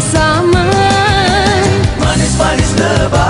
bersama Manis-manis lebaran